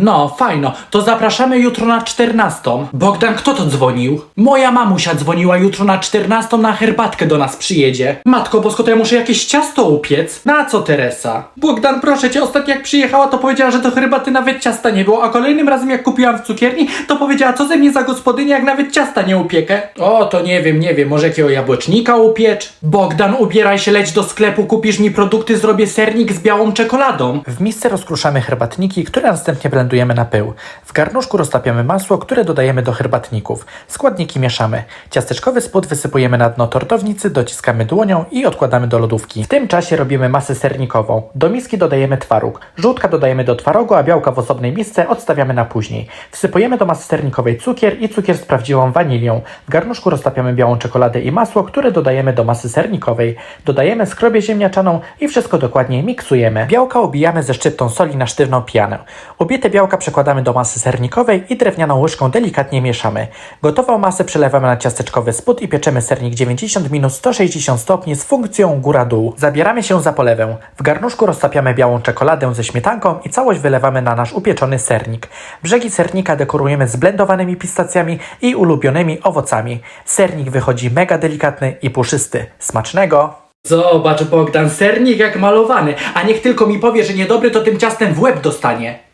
No, fajno. To zapraszamy jutro na 14. Bogdan, kto to dzwonił? Moja mamusia dzwoniła jutro na 14 na herbatkę do nas przyjedzie. Matko bosko, to ja muszę jakieś ciasto upiec. Na co, Teresa? Bogdan, proszę cię, ostatnio jak przyjechała, to powiedziała, że do herbaty nawet ciasta nie było, a kolejnym razem jak kupiłam w cukierni, to powiedziała, co ze mnie za gospodynia, jak nawet ciasta nie upiekę. O, to nie wiem, nie wiem, może jakiego jabłecznika upiecz? Bogdan, ubieraj się, leć do sklepu, kupisz mi produkty, zrobię sernik z białą czekoladą. W misce rozkruszamy herbatniki, które następnie blendujemy na pył. W garnuszku roztapiamy masło, które dodajemy do herbatników. Składniki mieszamy. Ciasteczkowy spód wysypujemy na dno tortownicy, dociskamy dłonią i odkładamy do lodówki. W tym czasie robimy masę sernikową. Do miski dodajemy twaróg. Żółtka dodajemy do twarogu, a białka w osobnej misce odstawiamy na później. Wsypujemy do masy sernikowej cukier i cukier z prawdziwą wanilią. W garnuszku roztapiamy białą czekoladę i masło, które dodajemy do masy sernikowej. Dodajemy skrobię ziemniaczaną i wszystko dokładnie miksujemy. Białka obijamy ze szczyptą soli na sztywną pianę. Ubite białka przekładamy do masy sernikowej i drewnianą łyżką delikatnie mieszamy. Gotową masę przelewamy na ciasteczkowy spód i pieczemy sernik 90 minut 160 stopni z funkcją góra-dół. Zabieramy się za polewę. W garnuszku roztapiamy białą czekoladę ze śmietanką i całość wylewamy na nasz upieczony sernik. Brzegi sernika dekorujemy zblendowanymi pistacjami i ulubionymi owocami. Sernik wychodzi mega delikatny i puszysty. Smacznego! Zobacz Bogdan, sernik jak malowany, a niech tylko mi powie, że niedobry, to tym ciastem w łeb dostanie.